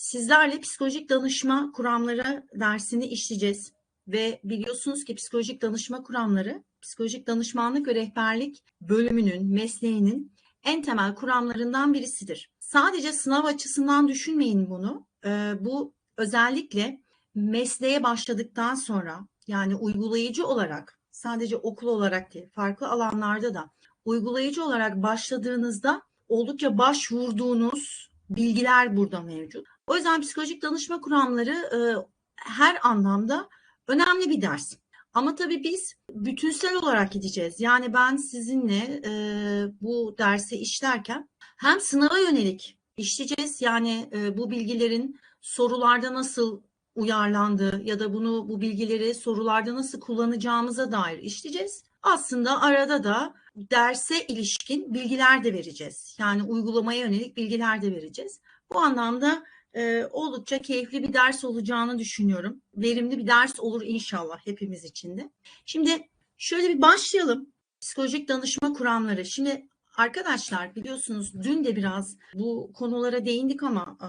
sizlerle psikolojik danışma kuramları dersini işleyeceğiz. Ve biliyorsunuz ki psikolojik danışma kuramları, psikolojik danışmanlık ve rehberlik bölümünün, mesleğinin en temel kuramlarından birisidir. Sadece sınav açısından düşünmeyin bunu. Ee, bu özellikle mesleğe başladıktan sonra yani uygulayıcı olarak sadece okul olarak değil farklı alanlarda da uygulayıcı olarak başladığınızda oldukça başvurduğunuz bilgiler burada mevcut. O yüzden psikolojik danışma kuramları e, her anlamda önemli bir ders. Ama tabii biz bütünsel olarak gideceğiz. Yani ben sizinle e, bu dersi işlerken hem sınava yönelik işleyeceğiz. Yani e, bu bilgilerin sorularda nasıl uyarlandığı ya da bunu bu bilgileri sorularda nasıl kullanacağımıza dair işleyeceğiz. Aslında arada da derse ilişkin bilgiler de vereceğiz. Yani uygulamaya yönelik bilgiler de vereceğiz. Bu anlamda e, oldukça keyifli bir ders olacağını düşünüyorum. Verimli bir ders olur inşallah hepimiz için de. Şimdi şöyle bir başlayalım. Psikolojik danışma kuramları. Şimdi arkadaşlar biliyorsunuz dün de biraz bu konulara değindik ama e,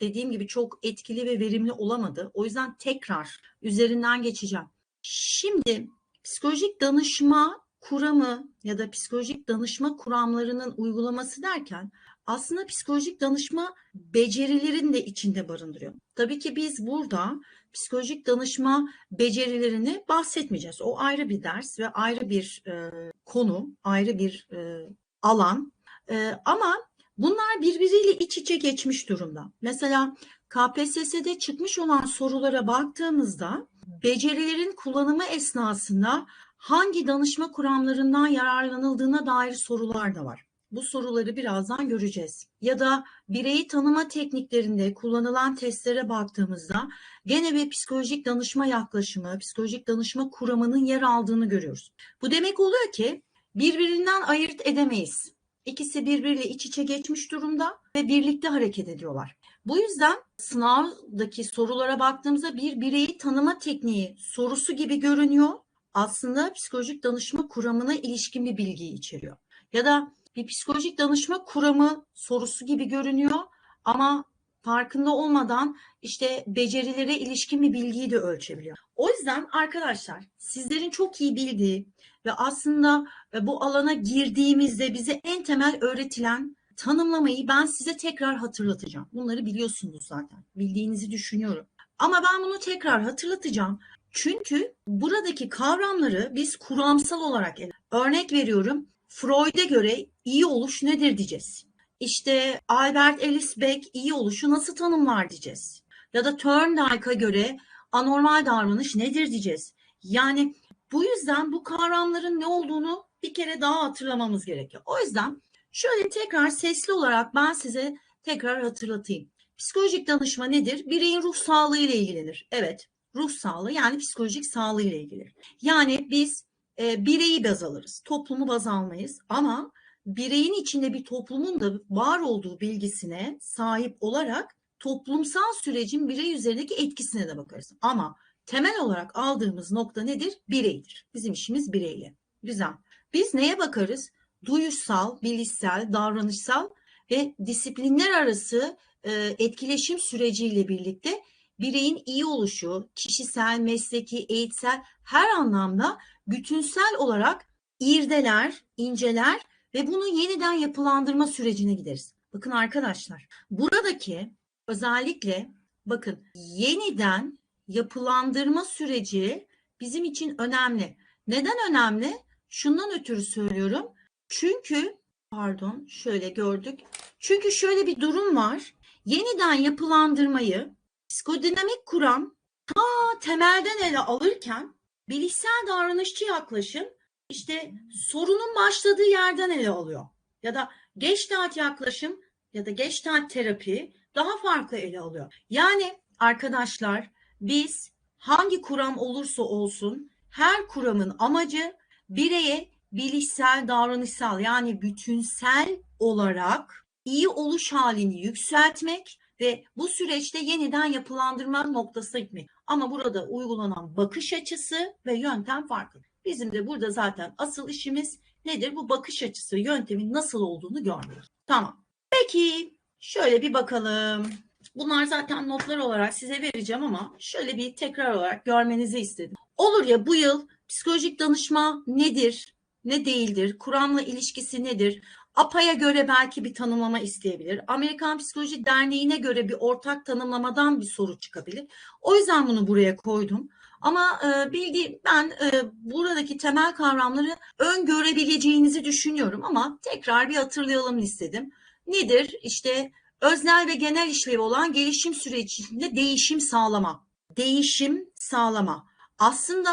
dediğim gibi çok etkili ve verimli olamadı. O yüzden tekrar üzerinden geçeceğim. Şimdi psikolojik danışma kuramı ya da psikolojik danışma kuramlarının uygulaması derken aslında psikolojik danışma becerilerini de içinde barındırıyor. Tabii ki biz burada psikolojik danışma becerilerini bahsetmeyeceğiz. O ayrı bir ders ve ayrı bir e, konu, ayrı bir e, alan. E, ama bunlar birbiriyle iç içe geçmiş durumda. Mesela KPSS'de çıkmış olan sorulara baktığımızda becerilerin kullanımı esnasında hangi danışma kuramlarından yararlanıldığına dair sorular da var. Bu soruları birazdan göreceğiz. Ya da bireyi tanıma tekniklerinde kullanılan testlere baktığımızda gene bir psikolojik danışma yaklaşımı, psikolojik danışma kuramının yer aldığını görüyoruz. Bu demek oluyor ki birbirinden ayırt edemeyiz. İkisi birbiriyle iç içe geçmiş durumda ve birlikte hareket ediyorlar. Bu yüzden sınavdaki sorulara baktığımızda bir bireyi tanıma tekniği sorusu gibi görünüyor. Aslında psikolojik danışma kuramına ilişkin bir bilgiyi içeriyor. Ya da bir psikolojik danışma kuramı sorusu gibi görünüyor ama farkında olmadan işte becerilere ilişkin bir bilgiyi de ölçebiliyor. O yüzden arkadaşlar sizlerin çok iyi bildiği ve aslında e, bu alana girdiğimizde bize en temel öğretilen tanımlamayı ben size tekrar hatırlatacağım. Bunları biliyorsunuz zaten. Bildiğinizi düşünüyorum. Ama ben bunu tekrar hatırlatacağım. Çünkü buradaki kavramları biz kuramsal olarak ele. Örnek veriyorum. Freud'e göre iyi oluş nedir diyeceğiz. İşte Albert Ellis Beck iyi oluşu nasıl tanımlar diyeceğiz. Ya da Thorndike'a göre anormal davranış nedir diyeceğiz. Yani bu yüzden bu kavramların ne olduğunu bir kere daha hatırlamamız gerekiyor. O yüzden şöyle tekrar sesli olarak ben size tekrar hatırlatayım. Psikolojik danışma nedir? Bireyin ruh sağlığı ile ilgilenir. Evet, ruh sağlığı yani psikolojik sağlığı ile ilgili. Yani biz e, bireyi baz alırız, toplumu baz almayız ama bireyin içinde bir toplumun da var olduğu bilgisine sahip olarak toplumsal sürecin birey üzerindeki etkisine de bakarız. Ama temel olarak aldığımız nokta nedir? Bireydir. Bizim işimiz bireyle. Güzel. Biz neye bakarız? Duyuşsal, bilişsel, davranışsal ve disiplinler arası e, etkileşim süreciyle birlikte bireyin iyi oluşu, kişisel, mesleki, eğitsel her anlamda bütünsel olarak irdeler, inceler ve bunu yeniden yapılandırma sürecine gideriz. Bakın arkadaşlar, buradaki özellikle bakın yeniden yapılandırma süreci bizim için önemli. Neden önemli? Şundan ötürü söylüyorum. Çünkü pardon şöyle gördük. Çünkü şöyle bir durum var. Yeniden yapılandırmayı psikodinamik kuram ta temelden ele alırken bilişsel davranışçı yaklaşım işte sorunun başladığı yerden ele alıyor. Ya da geçtaat yaklaşım ya da geçtaat terapi daha farklı ele alıyor. Yani arkadaşlar biz hangi kuram olursa olsun her kuramın amacı bireye bilişsel, davranışsal yani bütünsel olarak iyi oluş halini yükseltmek ve bu süreçte yeniden yapılandırma noktasına gitmek. Ama burada uygulanan bakış açısı ve yöntem farklı. Bizim de burada zaten asıl işimiz nedir? Bu bakış açısı, yöntemin nasıl olduğunu görmek. Tamam. Peki şöyle bir bakalım. Bunlar zaten notlar olarak size vereceğim ama şöyle bir tekrar olarak görmenizi istedim. Olur ya bu yıl psikolojik danışma nedir, ne değildir, kuramla ilişkisi nedir? APA'ya göre belki bir tanımlama isteyebilir. Amerikan Psikoloji Derneği'ne göre bir ortak tanımlamadan bir soru çıkabilir. O yüzden bunu buraya koydum. Ama e, bildiğim ben e, buradaki temel kavramları öngörebileceğinizi düşünüyorum ama tekrar bir hatırlayalım istedim. Nedir? İşte öznel ve genel işlevi olan gelişim sürecinde değişim sağlama. Değişim sağlama. Aslında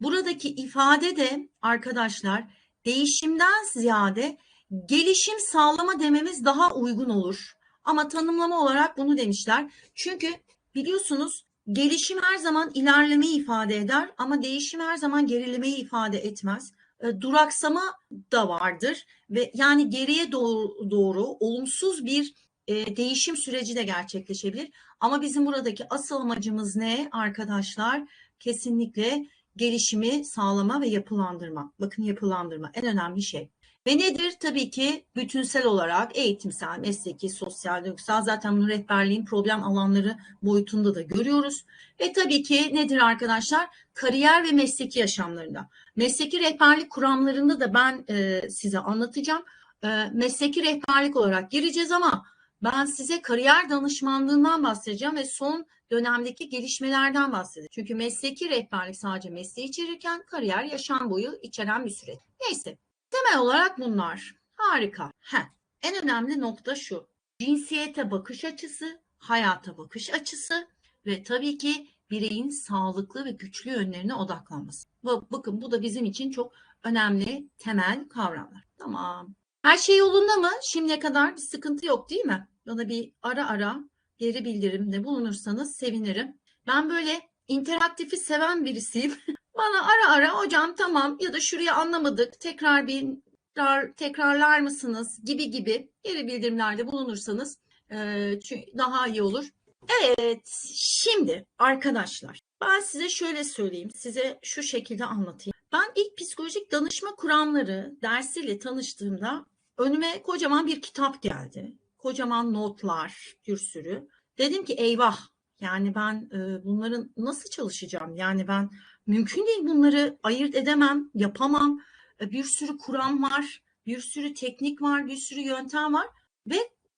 buradaki ifade de arkadaşlar değişimden ziyade gelişim sağlama dememiz daha uygun olur. Ama tanımlama olarak bunu demişler. Çünkü biliyorsunuz gelişim her zaman ilerlemeyi ifade eder ama değişim her zaman gerilemeyi ifade etmez. E, duraksama da vardır ve yani geriye doğru, doğru olumsuz bir e, değişim süreci de gerçekleşebilir. Ama bizim buradaki asıl amacımız ne arkadaşlar? Kesinlikle gelişimi sağlama ve yapılandırma. Bakın yapılandırma en önemli şey. Ve nedir? Tabii ki bütünsel olarak eğitimsel, mesleki, sosyal, duygusal zaten bunu rehberliğin problem alanları boyutunda da görüyoruz. Ve tabii ki nedir arkadaşlar? Kariyer ve mesleki yaşamlarında. Mesleki rehberlik kuramlarında da ben e, size anlatacağım. E, mesleki rehberlik olarak gireceğiz ama ben size kariyer danışmanlığından bahsedeceğim ve son dönemdeki gelişmelerden bahsedeceğim. Çünkü mesleki rehberlik sadece mesleği içerirken kariyer yaşam boyu içeren bir süreç. Neyse temel olarak bunlar. Harika. Heh. En önemli nokta şu. Cinsiyete bakış açısı, hayata bakış açısı ve tabii ki bireyin sağlıklı ve güçlü yönlerine odaklanması. Bakın bu da bizim için çok önemli temel kavramlar. Tamam. Her şey yolunda mı? Şimdiye kadar bir sıkıntı yok değil mi? Bana bir ara ara geri bildirimde bulunursanız sevinirim. Ben böyle interaktifi seven birisiyim. Bana ara ara hocam tamam ya da şurayı anlamadık tekrar bir tekrarlar mısınız gibi gibi geri bildirimlerde bulunursanız daha iyi olur. Evet şimdi arkadaşlar ben size şöyle söyleyeyim size şu şekilde anlatayım. Ben ilk psikolojik danışma kuramları dersiyle tanıştığımda önüme kocaman bir kitap geldi. Kocaman notlar bir sürü. Dedim ki eyvah yani ben e, bunların nasıl çalışacağım? Yani ben mümkün değil bunları ayırt edemem, yapamam. E, bir sürü kuram var, bir sürü teknik var, bir sürü yöntem var ve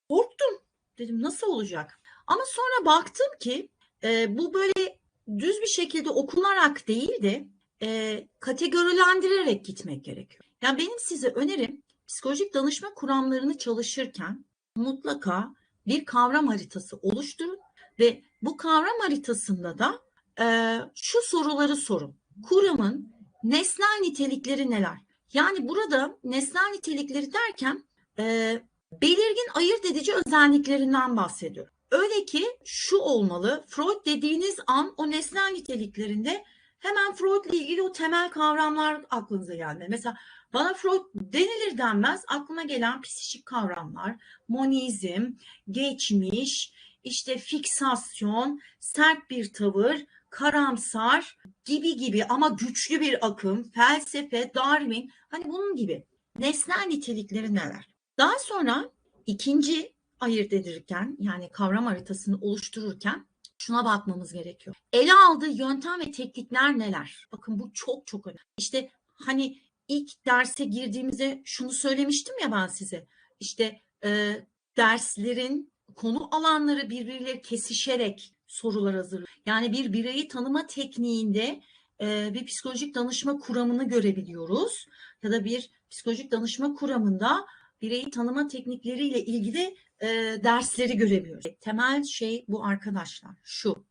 korktum. Dedim nasıl olacak? Ama sonra baktım ki e, bu böyle düz bir şekilde okunarak değil de e, kategorilendirerek gitmek gerekiyor. Yani benim size önerim psikolojik danışma kuramlarını çalışırken mutlaka bir kavram haritası oluşturun ve bu kavram haritasında da e, şu soruları sorun. Kuramın nesnel nitelikleri neler? Yani burada nesnel nitelikleri derken e, belirgin ayırt edici özelliklerinden bahsediyorum. Öyle ki şu olmalı, Freud dediğiniz an o nesnel niteliklerinde hemen Freud'la ilgili o temel kavramlar aklınıza geldi. Mesela bana Freud denilir denmez aklıma gelen psikik kavramlar, monizm, geçmiş, işte fiksasyon, sert bir tavır, karamsar gibi gibi ama güçlü bir akım, felsefe, Darwin hani bunun gibi nesnel nitelikleri neler? Daha sonra ikinci ayırt edilirken yani kavram haritasını oluştururken şuna bakmamız gerekiyor. Ele aldığı yöntem ve teknikler neler? Bakın bu çok çok önemli. İşte hani ilk derse girdiğimizde şunu söylemiştim ya ben size. İşte e, derslerin konu alanları birbirleri kesişerek sorular hazırlıyor. Yani bir bireyi tanıma tekniğinde e, bir psikolojik danışma kuramını görebiliyoruz. Ya da bir psikolojik danışma kuramında bireyi tanıma teknikleriyle ilgili e, dersleri görebiliyoruz. Temel şey bu arkadaşlar şu.